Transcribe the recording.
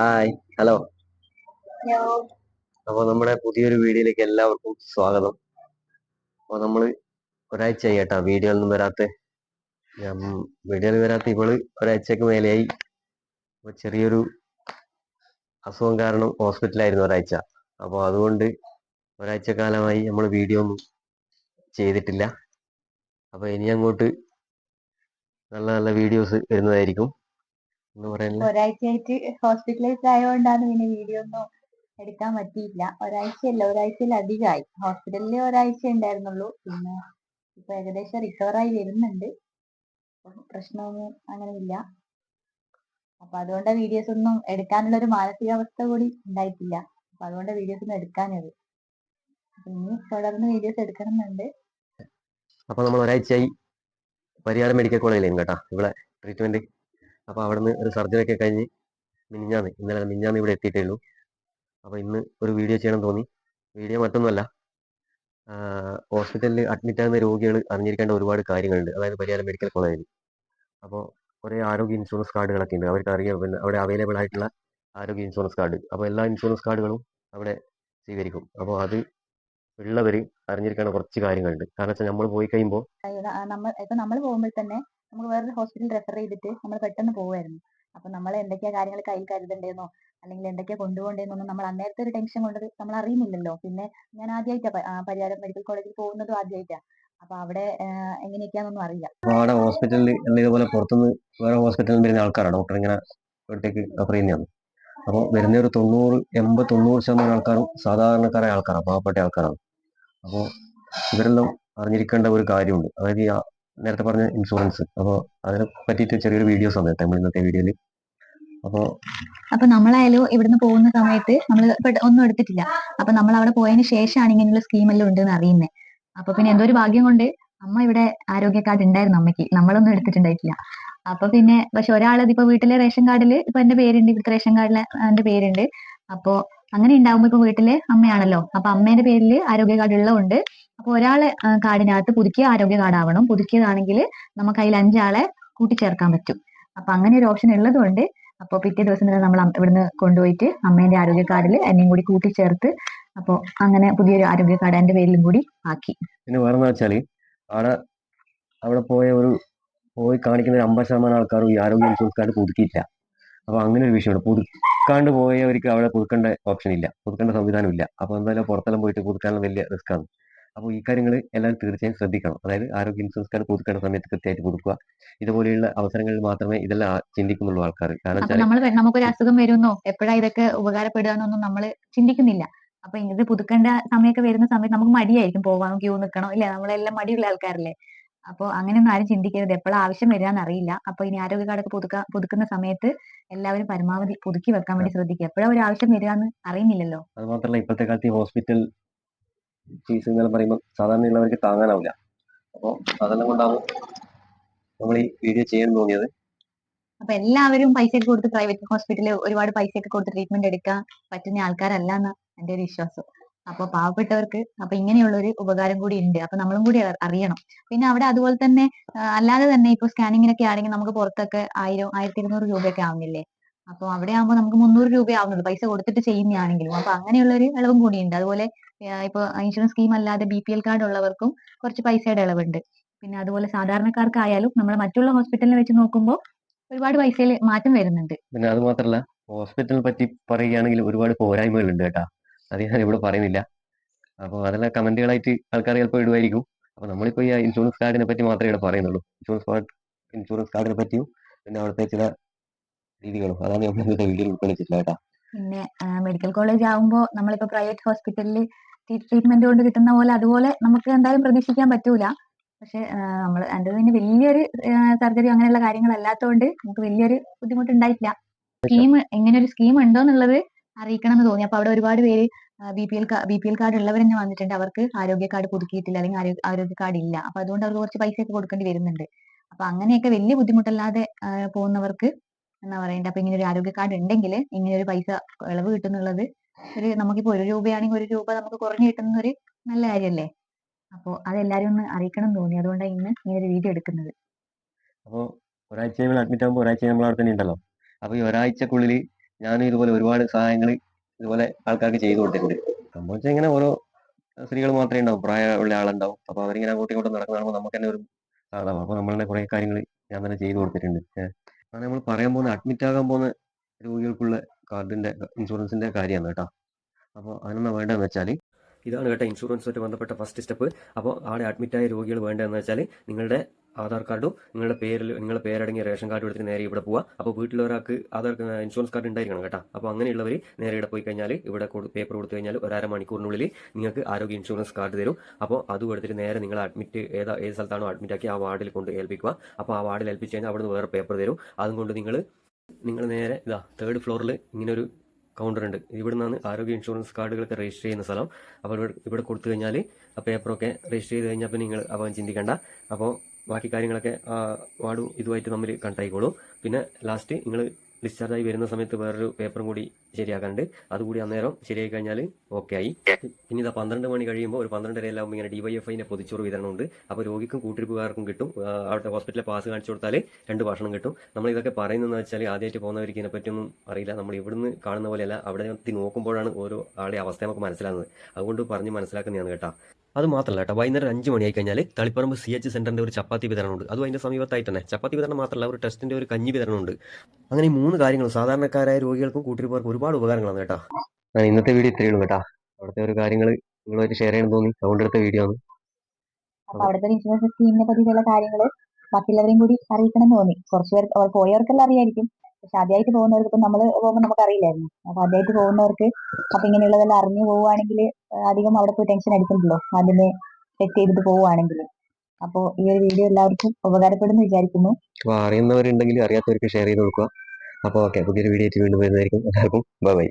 Hi hello അപ്പൊ നമ്മുടെ പുതിയൊരു വീഡിയോയിലേക്ക് എല്ലാവർക്കും സ്വാഗതം. അപ്പൊ നമ്മൾ ഒരാഴ്ച കേട്ടോ വീഡിയോ ഒന്നും വരാത്ത. ഞാൻ വീഡിയോയിൽ വരാത്ത ഇവൾ ഒരാഴ്ചക്ക് മേലെയായി. ചെറിയൊരു അസുഖം കാരണം ഹോസ്പിറ്റലായിരുന്നു ഒരാഴ്ച. അപ്പോൾ അതുകൊണ്ട് ഒരാഴ്ച കാലമായി നമ്മൾ വീഡിയോ ഒന്നും ചെയ്തിട്ടില്ല. അപ്പോൾ ഇനി അങ്ങോട്ട് നല്ല നല്ല വീഡിയോസ് വരുന്നതായിരിക്കും. ഒരാഴ്ചയായിട്ട് ഹോസ്പിറ്റലൈസ് ആയതുകൊണ്ടാണ് പിന്നെ വീഡിയോ ഒന്നും എടുക്കാൻ പറ്റിയില്ല. ഒരാഴ്ചയല്ല ഒരാഴ്ചയിലധികമായി ഹോസ്പിറ്റലിൽ ഒരാഴ്ച ഉണ്ടായിരുന്നുള്ളൂ. പിന്നെ ഇപ്പൊ ഏകദേശം റിക്കവർ ആയി വരുന്നുണ്ട്. പ്രശ്നമൊന്നും അങ്ങനെ ഇല്ല അപ്പൊ അതുകൊണ്ട് വീഡിയോസ് ഒന്നും എടുക്കാനുള്ള ഒരു മാനസികാവസ്ഥ കൂടി ഉണ്ടായിട്ടില്ല. അപ്പൊ അതുകൊണ്ട് വീഡിയോസ് ഒന്നും എടുക്കാനത് ഇനി തുടർന്ന് വീഡിയോസ് എടുക്കണമെന്നുണ്ട്. അപ്പൊ നമ്മൾ ഒരാഴ്ചയായി പരിയാരം മെഡിക്കൽ കോളേജിലായിരുന്നു കേട്ടോ. ഇവിടെ ട്രീറ്റ്മെന്റ് അപ്പോൾ അവിടുന്ന് ഒരു സർജറി ഒക്കെ കഴിഞ്ഞ് മിനിഞ്ഞാന്ന് ഇന്നലെ മിനിഞ്ഞാന്ന് ഇവിടെ എത്തിയിട്ടേ ഉള്ളൂ അപ്പോൾ ഇന്ന് ഒരു വീഡിയോ ചെയ്യണം തോന്നി. വീഡിയോ മറ്റൊന്നുമല്ല. ഹോസ്പിറ്റലിൽ അഡ്മിറ്റ് ആകുന്ന രോഗികൾ അറിഞ്ഞിരിക്കേണ്ട ഒരുപാട് കാര്യങ്ങളുണ്ട്. അതായത് പരിയാരം മെഡിക്കൽ കോളേജിൽ അപ്പോൾ കുറേ ആരോഗ്യ ഇൻഷുറൻസ് കാർഡുകളൊക്കെ ഉണ്ട്. അവർക്ക് അറിയാം. പിന്നെ അവിടെ അവൈലബിൾ ആയിട്ടുള്ള ആരോഗ്യ ഇൻഷുറൻസ് കാർഡ്. അപ്പോൾ എല്ലാ ഇൻഷുറൻസ് കാർഡുകളും അവിടെ സ്വീകരിക്കും. അപ്പോൾ അത് ഉള്ളവർ അറിഞ്ഞിരിക്കേണ്ട കുറച്ച് കാര്യങ്ങളുണ്ട്. കാരണം വെച്ചാൽ നമ്മൾ പോയി കഴിയുമ്പോൾ നമ്മൾ നമ്മൾ പോകുമ്പോൾ തന്നെ നമുക്ക് വേറൊരു ഹോസ്പിറ്റലിൽ റെഫർ ചെയ്തിട്ട് നമ്മൾ പെട്ടെന്ന് പോവായിരുന്നു അപ്പൊ നമ്മൾ എന്തൊക്കെയാ കാര്യങ്ങൾ കയ്യിൽ കരുതണ്ടേന്നോ അല്ലെങ്കിൽ എന്തൊക്കെയാ കൊണ്ടുപോകേണ്ടതെന്നൊന്നും നമ്മൾ അന്നേരത്തെ ഒരു ടെൻഷൻ കൊണ്ട് നമ്മൾ അറിയുന്നില്ലല്ലോ. പിന്നെ ഞാൻ ആദ്യമായിട്ടാ പരിയാരം മെഡിക്കൽ കോളേജിൽ പോകുന്നതും ആദ്യമായിട്ടാ അപ്പൊ അവിടെ എങ്ങനെയൊക്കെയാണെന്നൊന്നും അറിയില്ല. അവിടെ ഹോസ്പിറ്റലിൽ ഇതുപോലെ പുറത്തുനിന്ന് വേറെ ഹോസ്പിറ്റലിൽ വരുന്ന ആൾക്കാരാണ്. ഡോക്ടർ ഇങ്ങനെ ഇവിടത്തേക്ക് റെഫർ ചെയ്യുന്നതാണ്. അപ്പോൾ വരുന്ന ഒരു തൊണ്ണൂറ് എൺപത് തൊണ്ണൂറ് ശതമാനം ആൾക്കാരും സാധാരണക്കാരായ ആൾക്കാരാണ് പാവപ്പെട്ട ആൾക്കാരാണ്. അപ്പോൾ ഇവരെല്ലാം അറിഞ്ഞിരിക്കേണ്ട ഒരു കാര്യമുണ്ട്. അതായത് നേരത്തെ പറഞ്ഞ ഇൻഷുറൻസ് അപ്പോൾ അതിനെ പറ്റിയിട്ട് ചെറിയൊരു വീഡിയോസ് ഉണ്ട് നമ്മൾ ഇന്നത്തെ വീഡിയോയിൽ അപ്പോ അപ്പൊ നമ്മളായാലും ഇവിടുന്ന് പോകുന്ന സമയത്ത് നമ്മൾ ഒന്നും എടുത്തിട്ടില്ല. അപ്പൊ നമ്മൾ അവിടെ പോയതിന് ശേഷമാണ് ഇങ്ങനെയുള്ള സ്കീമെല്ലാം ഉണ്ടെന്ന് അറിയുന്നത് അപ്പൊ പിന്നെ എന്തോ ഒരു ഭാഗ്യം കൊണ്ട് അമ്മ ഇവിടെ ആരോഗ്യ കാർഡ് ഉണ്ടായിരുന്നു അമ്മയ്ക്ക്. നമ്മളൊന്നും എടുത്തിട്ടുണ്ടായിട്ടില്ല. അപ്പൊ പിന്നെ പക്ഷെ ഒരാളത് ഇപ്പൊ വീട്ടിലെ റേഷൻ കാർഡിൽ ഇപ്പൊ എന്റെ പേരുണ്ട്. ഇവിടുത്തെ റേഷൻ കാർഡിൽ എന്റെ പേരുണ്ട്. അപ്പൊ അങ്ങനെ ഉണ്ടാവുമ്പോ ഇപ്പൊ വീട്ടിൽ അമ്മയാണല്ലോ. അപ്പൊ അമ്മേന്റെ പേരിൽ ആരോഗ്യ കാർഡ് ഉള്ളതുകൊണ്ട് അപ്പൊ ഒരാളെ കാർഡിനകത്ത് പുതുക്കിയ ആരോഗ്യ കാർഡ് ആവണം. പുതുക്കിയതാണെങ്കിൽ നമുക്ക് അതിൽ അഞ്ചാളെ കൂട്ടിച്ചേർക്കാൻ പറ്റും. അപ്പൊ അങ്ങനെ ഒരു ഓപ്ഷൻ ഉള്ളതുകൊണ്ട് അപ്പൊ പിറ്റേ ദിവസം തന്നെ നമ്മൾ ഇവിടുന്ന് കൊണ്ടുപോയിട്ട് അമ്മേന്റെ ആരോഗ്യ കാർഡിൽ എന്നെയും കൂടി കൂട്ടിച്ചേർത്ത് അപ്പൊ അങ്ങനെ പുതിയൊരു ആരോഗ്യ കാർഡ് എന്റെ പേരിലും കൂടി ആക്കി. പിന്നെ വേറെ വെച്ചാൽ അവിടെ അവിടെ പോയ ഒരു പോയി കാണിക്കുന്ന ഒരു അമ്പത് ശതമാനം ആൾക്കാരും ഈ ആരോഗ്യ ഇൻഷുറൻസ് കാർഡ് പുതുക്കിയില്ല അപ്പോൾ അങ്ങനെ ഒരു വിഷയമുണ്ട് പുതുക്കാണ്ട് പോയവർക്ക് അവിടെ പുതുക്കേണ്ട ഓപ്ഷൻ ഇല്ല. പുതുക്കേണ്ട സംവിധാനം ഇല്ല അപ്പോൾ എന്തായാലും പുറത്തെല്ലാം പോയിട്ട് പുതുക്കാനുള്ള വലിയ റിസ്ക് ആണ്. അപ്പോൾ ഈ കാര്യങ്ങൾ എല്ലാവരും തീർച്ചയായും ശ്രദ്ധിക്കണം. അതായത് ആരോഗ്യ ഇൻഷുറൻസ് കാർഡ് പുതുക്കേണ്ട സമയത്ത് കൃത്യമായിട്ട് പുതുക്കുക. ഇതുപോലെയുള്ള അവസരങ്ങളിൽ മാത്രമേ ഇതെല്ലാം ചിന്തിക്കുന്നുള്ളൂ ആൾക്കാർ കാരണം നമ്മൾ നമുക്കൊരു അസുഖം വരുന്നോ? എപ്പോഴാ ഇതൊക്കെ ഉപകാരപ്പെടുകയെന്നൊന്നും നമ്മൾ ചിന്തിക്കുന്നില്ല. അപ്പൊ ഇത് പുതുക്കേണ്ട സമയമൊക്കെ വരുന്ന സമയത്ത് നമുക്ക് മടിയായിരിക്കും. പോവാൻ ക്യൂ നിൽക്കണം? ഇല്ല നമ്മളെല്ലാം മടിയുള്ള ആൾക്കാരല്ലേ? അപ്പൊ അങ്ങനെയൊന്നും ആരും ചിന്തിക്കരുത്. എപ്പോഴാ ആവശ്യം വരികയെന്ന് അറിയില്ല. അപ്പൊ ഇനി ആരോഗ്യ കാർഡൊക്കെ പുതുക്ക പുതുക്കുന്ന സമയത്ത് എല്ലാവരും പരമാവധി പുതുക്കി വെക്കാൻ വേണ്ടി ശ്രദ്ധിക്കുക. എപ്പോഴാ ഒരു ആവശ്യം വരികയെന്ന് അറിയുന്നില്ലല്ലോ. അത് മാത്രമല്ല ഇപ്പോഴത്തെ കാലത്ത് ഈ ഹോസ്പിറ്റൽ ഫീസ് എന്നെല്ലാം പറയുമ്പോൾ സാധാരണയുള്ളവർക്ക് താങ്ങാനാവില്ല. അപ്പോൾ അതെല്ലാം കൊണ്ടാവും നമ്മൾ ഈ വീഡിയോ ചെയ്യാൻ തോന്നിയത്. അപ്പൊ എല്ലാവരും പൈസ ഒക്കെ കൊടുത്ത് പ്രൈവറ്റ് ഹോസ്പിറ്റലിൽ ഒരുപാട് പൈസ ഒക്കെ കൊടുത്ത് ട്രീറ്റ്മെന്റ് എടുക്കാൻ പറ്റുന്ന ആൾക്കാരല്ല എന്ന് എന്റെ ഒരു വിശ്വാസം. അപ്പൊ പാവപ്പെട്ടവർക്ക് അപ്പൊ ഇങ്ങനെയുള്ള ഒരു ഉപകാരം കൂടി ഉണ്ട്. അപ്പൊ നമ്മളും കൂടി അറിയണം. പിന്നെ അവിടെ അതുപോലെ തന്നെ അല്ലാതെ തന്നെ ഇപ്പൊ സ്കാനിങ്ങിനൊക്കെ ആണെങ്കിൽ നമുക്ക് പുറത്തൊക്കെ ആയിരം ആയിരത്തി ഇരുന്നൂറ് രൂപയൊക്കെ ആവുന്നില്ലേ? അപ്പൊ അവിടെ ആകുമ്പോൾ നമുക്ക് മുന്നൂറ് രൂപ ആവുന്നുള്ളൂ. പൈസ കൊടുത്തിട്ട് ചെയ്യുന്നതാണെങ്കിലും. അപ്പൊ അങ്ങനെയുള്ള ഒരു ഇളവും കൂടിയുണ്ട് അതുപോലെ ഇപ്പൊ ഇൻഷുറൻസ് സ്കീം അല്ലാതെ ബി പി എൽ കാർഡ് ഉള്ളവർക്കും കുറച്ച് പൈസയുടെ ഇളവുണ്ട്. പിന്നെ അതുപോലെ സാധാരണക്കാർക്കായാലും നമ്മൾ മറ്റുള്ള ഹോസ്പിറ്റലിനെ വെച്ച് നോക്കുമ്പോൾ ഒരുപാട് പൈസയിൽ മാറ്റം വരുന്നുണ്ട്. പിന്നെ അത് മാത്രമല്ല ഹോസ്പിറ്റലിനെ പറ്റി പറയുകയാണെങ്കിൽ ഒരുപാട് പോരായ്മകളുണ്ട് കേട്ടാ. അത് ഞാൻ ഇവിടെ പറയുന്നില്ല. അപ്പോൾ അതെല്ലാം കമന്റുകളായിട്ട് ആൾക്കാർ ചിലപ്പോൾ ഇടുമായിരിക്കും അപ്പോൾ നമ്മളിപ്പോൾ ഈ ഇൻഷുറൻസ് കാർഡിനെ പറ്റി മാത്രമേ ഇവിടെ പറയുന്നുള്ളൂ. ഇൻഷുറൻസ് കാർഡ് ഇൻഷുറൻസ് കാർഡിനെ പറ്റിയും പിന്നെ അവിടുത്തെ ചില രീതികളും. അതാണ് നമ്മൾ ഇന്നത്തെ വീഡിയോ ഉൾക്കൊള്ളിച്ചിട്ടില്ല കേട്ടോ. പിന്നെ മെഡിക്കൽ കോളേജ് ആകുമ്പോൾ നമ്മളിപ്പോ പ്രൈവറ്റ് ഹോസ്പിറ്റലിൽ ട്രീറ്റ്മെന്റ് കൊണ്ട് കിട്ടുന്ന പോലെ അതുപോലെ നമുക്ക് എന്തായാലും പ്രതീക്ഷിക്കാൻ പറ്റൂല. പക്ഷെ നമ്മൾ എന്റെ പിന്നെ വലിയൊരു സർജറി അങ്ങനെയുള്ള കാര്യങ്ങൾ അല്ലാത്തതുകൊണ്ട് നമുക്ക് വലിയൊരു ബുദ്ധിമുട്ടുണ്ടായിട്ടില്ല. സ്കീം ഇങ്ങനെ ഒരു സ്കീം ഉണ്ടോ എന്നുള്ളത് അറിയിക്കണം എന്ന് തോന്നി. അപ്പൊ അവിടെ ഒരുപാട് പേര് B P L B P L card ഉള്ളവർ തന്നെ വന്നിട്ടുണ്ട്. അവർക്ക് ആരോഗ്യ കാർഡ് പുതുക്കിയിട്ടില്ല അല്ലെങ്കിൽ ആരോഗ്യ കാർഡ് ഇല്ല. അപ്പൊ അതുകൊണ്ട് അവർക്ക് കുറച്ച് പൈസ ഒക്കെ കൊടുക്കേണ്ടി വരുന്നുണ്ട്. അപ്പൊ അങ്ങനെയൊക്കെ വലിയ ബുദ്ധിമുട്ടല്ലാതെ പോകുന്നവർക്ക് എന്താ പറയണ്ടേ അപ്പൊ ഇങ്ങനെ ഒരു ആരോഗ്യ കാർഡ് ഉണ്ടെങ്കിൽ ഇങ്ങനെ ഒരു പൈസ ഇളവ് കിട്ടുന്നുള്ളത് ഒരു നമുക്കിപ്പോ ഒരു രൂപയാണെങ്കിൽ ഒരു രൂപ നമുക്ക് കുറഞ്ഞു കിട്ടുന്ന ഒരു നല്ല കാര്യല്ലേ അപ്പൊ അതെല്ലാരും ഒന്ന് അറിയിക്കണം എന്ന് തോന്നി. അതുകൊണ്ടാണ് ഇന്ന് ഇങ്ങനെ ഒരു വീഡിയോ എടുക്കുന്നത്. അപ്പോൾ ഒരാഴ്ച അഡ്മിറ്റ് ആകുമ്പോൾ ഒരാഴ്ച നമ്മൾ അവിടെ തന്നെ ഉണ്ടല്ലോ. അപ്പോൾ ഈ ഒരാഴ്ചക്കുള്ളിൽ ഞാനും ഇതുപോലെ ഒരുപാട് സഹായങ്ങൾ ഇതുപോലെ ആൾക്കാർക്ക് ചെയ്തു കൊടുത്തിട്ടുണ്ട്. സംഭവം വെച്ചാൽ ഇങ്ങനെ ഓരോ സ്ത്രീകൾ മാത്രമേ ഉണ്ടാവും. പ്രായമുള്ള ആളുണ്ടാവും. അപ്പൊ അവരിങ്ങനെ അങ്ങോട്ടും ഇങ്ങോട്ടും നടക്കുന്ന കാണുമ്പോൾ നമുക്ക് തന്നെ ഒരു സാധാരണ അപ്പൊ നമ്മളുടെ കുറെ കാര്യങ്ങൾ ഞാൻ തന്നെ ചെയ്തു കൊടുത്തിട്ടുണ്ട്. അങ്ങനെ നമ്മൾ പറയാൻ പോകുന്ന അഡ്മിറ്റ് ആകാൻ പോകുന്ന രോഗികൾക്കുള്ള കാർഡിന്റെ ഇൻഷുറൻസിന്റെ കാര്യമാണ് കേട്ടോ. അപ്പോൾ അതിനൊന്നും വേണ്ടതെന്ന് വെച്ചാൽ ഇതാണ് കേട്ടോ ഇൻഷുറൻസുമായിട്ട് ബന്ധപ്പെട്ട ഫസ്റ്റ് സ്റ്റെപ്പ് അപ്പോൾ ആടെ അഡ്മിറ്റായ രോഗികൾ വേണ്ടതെന്ന് വെച്ചാൽ നിങ്ങളുടെ ആധാർ കാർഡോ നിങ്ങളുടെ പേരിൽ നിങ്ങളുടെ പേരടങ്ങിയ റേഷൻ കാർഡ് എടുത്തിട്ട് നേരെ ഇവിടെ പോവുക. അപ്പോൾ വീട്ടിലൊരാൾക്ക് ആധാർ ഇൻഷുറൻസ് കാർഡ് ഉണ്ടായിരിക്കണം കേട്ടോ. അപ്പോൾ അങ്ങനെയുള്ളവർ നേരെ ഇവിടെ പോയി കഴിഞ്ഞാൽ ഇവിടെ പേപ്പർ കൊടുത്തു കഴിഞ്ഞാൽ ഒരര മണിക്കൂറിനുള്ളിൽ നിങ്ങൾക്ക് ആരോഗ്യ ഇൻഷുറൻസ് കാർഡ് തരും. അപ്പോൾ അതും എടുത്തിട്ട് നേരെ നിങ്ങൾ അഡ്മിറ്റ് ഏതാ ഏത് സ്ഥലത്താണോ അഡ്മിറ്റ് ആക്കി ആ വാർഡിൽ കൊണ്ട് ഏൽപ്പിക്കുക. അപ്പോൾ ആ വാർഡിൽ ഏൽപ്പിച്ച് കഴിഞ്ഞാൽ അവിടുന്ന് വേറെ പേപ്പർ തരും. അതും കൊണ്ട് നിങ്ങൾ നിങ്ങൾ നേരെ ഇതാ തേർഡ് ഫ്ലോറിൽ ഇങ്ങനൊരു കൗണ്ടർ ഉണ്ട്. ഇവിടെ നിന്നാണ് ആരോഗ്യ ഇൻഷുറൻസ് കാർഡുകളൊക്കെ രജിസ്റ്റർ ചെയ്യുന്ന സ്ഥലം. അപ്പോൾ ഇവിടെ ഇവിടെ കൊടുത്തു കഴിഞ്ഞാൽ ആ പേപ്പറൊക്കെ രജിസ്റ്റർ ചെയ്ത് കഴിഞ്ഞാൽ പിന്നെ നിങ്ങൾ അപ്പം ചിന്തിക്കേണ്ട. അപ്പോൾ ബാക്കി കാര്യങ്ങളൊക്കെ ആ വാർഡും ഇതുമായിട്ട് തമ്മിൽ കണ്ടായിക്കോളും പിന്നെ ലാസ്റ്റ് നിങ്ങൾ ഡിസ്ചാർജായി വരുന്ന സമയത്ത് വേറൊരു പേപ്പറും കൂടി ശരിയാക്കാനുണ്ട്. അതുകൂടി അന്നേരം ശരിയായി കഴിഞ്ഞാൽ ഓക്കെ ആയി. പിന്നെ ഇതാ പന്ത്രണ്ട് മണി കഴിയുമ്പോൾ ഒരു പന്ത്രണ്ടരയിലാകുമ്പോൾ ഇങ്ങനെ ഡിവൈഎഫ്ഐന്റെ പൊതിച്ചോറ് വിതരണമുണ്ട്. അപ്പോൾ രോഗിക്കും കൂട്ടിരിപ്പുകാർക്കും കിട്ടും. അവിടുത്തെ ഹോസ്പിറ്റലിൽ പാസ് കാണിച്ചു കൊടുത്താൽ രണ്ട് ഭക്ഷണം കിട്ടും. നമ്മൾ ഇതൊക്കെ പറയുന്നതെന്ന് വെച്ചാൽ ആദ്യമായിട്ട് പോകുന്നവർക്ക് ഇതിനെപ്പറ്റിയൊന്നും അറിയില്ല. നമ്മൾ ഇവിടുന്ന് കാണുന്ന പോലെയല്ല. അവിടെ നോക്കുമ്പോഴാണ് ഓരോ ആളുടെ അവസ്ഥ നമുക്ക് മനസ്സിലാകുന്നത്. അതുകൊണ്ട് പറഞ്ഞ് മനസ്സിലാക്കുന്നതാണ് കേട്ടോ. അത് മാത്രമല്ല കേട്ടോ വൈകുന്നേരം അഞ്ച് മണിയായി കഴിഞ്ഞാൽ തളിപ്പറമ്പ് സി എച്ച് സെന്ററിന്റെ ഒരു ചപ്പാത്തി വിതരണമുണ്ട്. അതും അതിന്റെ സമീപത്തായി തന്നെ. ചപ്പാത്തി വിതരണം മാത്രമല്ല ഒരു ടെസ്റ്റിന്റെ ഒരു കഞ്ഞി വിതരണമുണ്ട്. അങ്ങനെ ഈ മൂന്ന് കാര്യങ്ങൾ സാധാരണക്കാരായ രോഗികൾക്കും കൂട്ടിരിപ്പവർക്കും ഒരുപാട് ഉപകാരങ്ങളാണ് കേട്ടോ. ഇന്നത്തെ വീഡിയോ ഇത്രയേ ഉള്ളൂ കേട്ടോ. അവിടുത്തെ ഒരു കാര്യങ്ങൾ നിങ്ങളുമായിട്ട് ഷെയർ ചെയ്യാൻ തോന്നി. അതുകൊണ്ട് എടുത്ത വീഡിയോ ആണ്. അപ്പൊ അവിടുത്തെ ഇൻഷുറൻസ് സ്കീമിനെ പറ്റിയുള്ള കാര്യങ്ങൾ മറ്റുള്ളവരെയും കൂടി അറിയിക്കണം എന്ന് തോന്നി. കുറച്ച് പേർ അവർ പോയവർക്കെല്ലാം അറിയായിരിക്കും. പക്ഷെ ആദ്യമായിട്ട് പോകുന്നവർക്ക് ഇപ്പൊ നമ്മൾ പോകുമ്പോൾ നമുക്ക് അറിയില്ലായിരുന്നു അപ്പൊ ആദ്യമായിട്ട് പോകുന്നവർക്ക് അപ്പൊ ഇങ്ങനെയുള്ളതെല്ലാം അറിഞ്ഞു പോവുകയാണെങ്കിൽ അധികം അവിടെ പോയി ടെൻഷൻ അടിക്കണ്ടല്ലോ? അതിനെ ചെക്ക് ചെയ്തിട്ട് പോവുകയാണെങ്കിൽ. അപ്പോൾ ഈ ഒരു വീഡിയോ എല്ലാവർക്കും ഉപകാരപ്പെടുന്നു വിചാരിക്കുന്നു. അപ്പോൾ അറിയുന്നവരുണ്ടെങ്കിൽ അറിയാത്തവർക്ക് ഷെയർ ചെയ്ത് കൊടുക്കുക. അപ്പോൾ ഓക്കെ പുതിയൊരു വീഡിയോ വീണ്ടും വരുന്നതായിരിക്കും. എല്ലാവർക്കും ബൈ